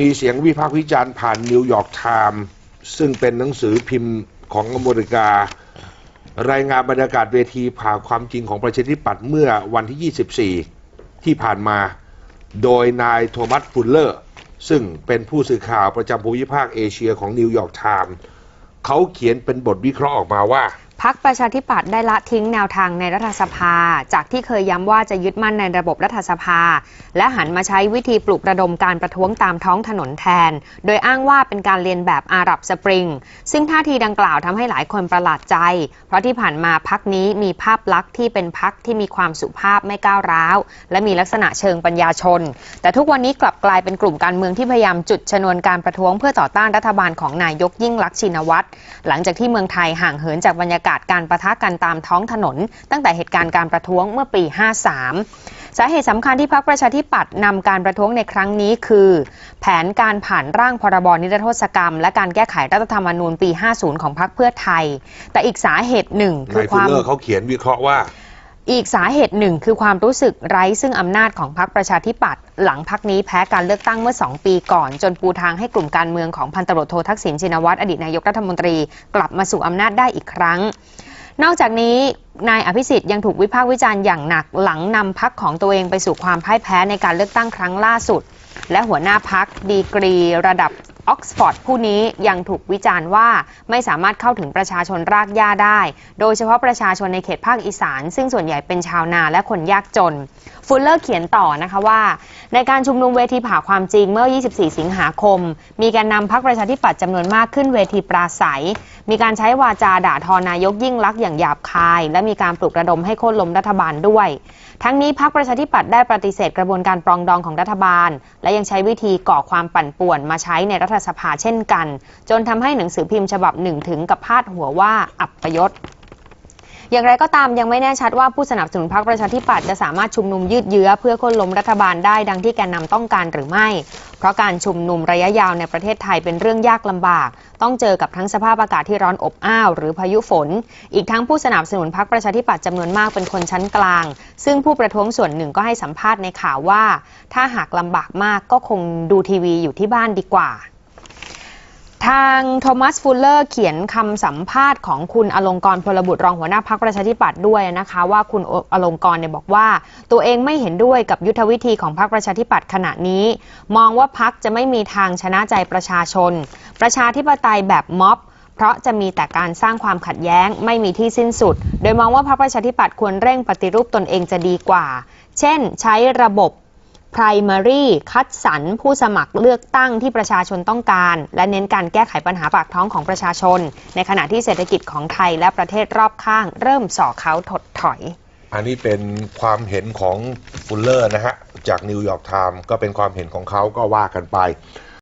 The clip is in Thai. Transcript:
มีเสียงวิพากษ์วิจารณ์ผ่านนิวยอร์กไทม์ซึ่งเป็นหนังสือพิมพ์ของอเมริกา รายงานบรรยากาศเวทีผ่าความจริงของประชาธิปัตย์เมื่อวันที่ 24 ที่ผ่านมา โดยนายโทมัสฟุลเลอร์ ซึ่งเป็นผู้สื่อข่าวประจำภูมิภาคเอเชียของนิวยอร์กไทม์เขาเขียนเป็นบทวิเคราะห์ออกมาว่า พักประชาธิปัตย์ได้ละทิ้งแนวทางในรัฐสภา จากที่เคยย้ำว่าจะยึดมั่นในระบบรัฐสภา และหันมาใช้วิธีปลุกระดมการประท้วงตามท้องถนนแทน โดยอ้างว่าเป็นการเรียนแบบอาหรับสปริง ซึ่งท่าทีดังกล่าวทำให้หลายคนประหลาดใจ เพราะที่ผ่านมาพักนี้มีภาพลักษณ์ที่เป็นพักที่มีความสุภาพไม่ก้าวร้าว และมีลักษณะเชิงปัญญาชน แต่ทุกวันนี้กลับกลายเป็นกลุ่มการเมืองที่พยายามจุดชนวนการประท้วงเพื่อต่อต้านรัฐบาลของนายกยิ่งลักษณ์ชินวัตรหลังจากที่เมืองไทยห่างเหินจากบรรยากาศการประทะกันตามท้องถนน ตั้งแต่เหตุการณ์การประท้วงเมื่อปี 53 สาเหตุสำคัญที่พรรคประชาธิปัตย์นำการประท้วงในครั้งนี้คือ แผนการผ่านร่างพรบนิรโทษกรรม และการแก้ไขรัฐธรรมนูญปี 50 ของพรรคเพื่อไทย แต่อีกสาเหตุหนึ่งคือความเลอเขาเขียนวิเคราะห์ว่า อีกสาเหตุหนึ่งคือความรู้สึกไร้ซึ่งอำนาจของพรรคประชาธิปัตย์หลังพรรคนี้แพ้การเลือกตั้งเมื่อ 2 ปีก่อน จนปูทางให้กลุ่มการเมืองของพันตำรวจโททักษิณชินวัตรอดีตนายกรัฐมนตรี กลับมาสู่อำนาจได้อีกครั้ง นอกจากนี้นายอภิสิทธิ์ยังถูกวิพากษ์วิจารณ์อย่างหนักหลังนำพักของตัวเองไปสู่ความพ่ายแพ้ในการเลือกตั้งครั้งล่าสุด และหัวหน้าพักดีกรี ระดับ ออกซฟอร์ดผู้นี้ยังถูกวิจารณ์ว่าไม่สามารถเข้าถึงประชาชนรากหญ้าได้ โดยเฉพาะประชาชนในเขตภาคอีสาน ซึ่งส่วนใหญ่เป็นชาวนาและคนยากจนฟุลเลอร์เขียนต่อนะคะว่า ในการชุมนุมเวทีผ่าความจริงเมื่อ 24 สิงหาคม มีการนำพักประชาธิปัตย์จำนวนมากขึ้นเวทีปราศัย มีการใช้วาจาด่าทอนายกยิ่งลักษณ์อย่างหยาบคาย และมีการปลุกระดมให้โค่นล้มรัฐบาลด้วย ทั้งนี้พักประชาธิปัตย์ได้ปฏิเสธกระบวนการปรองดองของรัฐบาล และยังใช้วิธีก่อความปั่นป่วนมาใช้ในรัฐสภาเช่นกัน จนทำให้หนังสือพิมพ์ฉบับหนึ่งถึงกับพาดหัวว่าอับประยศ อย่างไรก็ตามยังไม่แน่ชัดว่าผู้สนับสนุนพรรคประชาธิปัตย์จะสามารถชุมนุมยืดเยื้อเพื่อค่นล้มรัฐบาลได้ดังที่แกนนำต้องการหรือไม่ เพราะการชุมนุมระยะยาวในประเทศไทยเป็นเรื่องยากลำบาก ต้องเจอกับทั้งสภาพอากาศที่ร้อนอบอ้าวหรือพายุฝน อีกทั้งผู้สนับสนุนพรรคประชาธิปัตย์จำนวนมากเป็นคนชั้นกลาง ซึ่งผู้ประท้วงส่วนหนึ่งก็ให้สัมภาษณ์ในข่าวว่า ถ้าหากลำบากมากก็คงดูทีวีอยู่ที่บ้านดีกว่า ทางโทมัสฟูลเลอร์เขียนคำสัมภาษณ์ของคุณอลงกรณ์พลบุตรรองหัวหน้าพักประชาธิปัตย์ด้วยนะคะ ว่าคุณอลงกรณ์เนี่ยบอกว่า ตัวเองไม่เห็นด้วยกับยุทธวิธีของพรรคประชาธิปัตย์ขณะนี้ มองว่าพักจะไม่มีทางชนะใจประชาชน ประชาธิปไตยแบบม็อบเพราะจะมีแต่การสร้างความขัดแย้งไม่มีที่สิ้นสุด โดยมองว่าพรรคประชาธิปัตย์ควรเร่งปฏิรูปตนเองจะดีกว่า เช่น ใช้ระบบ primary คัดสรรผู้สมัครเลือกตั้งที่ประชาชนต้องการ และเน้นการแก้ไขปัญหาปากท้องของประชาชน ในขณะที่เศรษฐกิจของไทยและประเทศรอบข้าง เริ่มส่อเขาถดถอย อันนี้เป็นความเห็นของฟุลเลอร์นะฮะ จากนิวยอร์กไทม์ก็เป็นความเห็นของเขาก็ว่ากันไป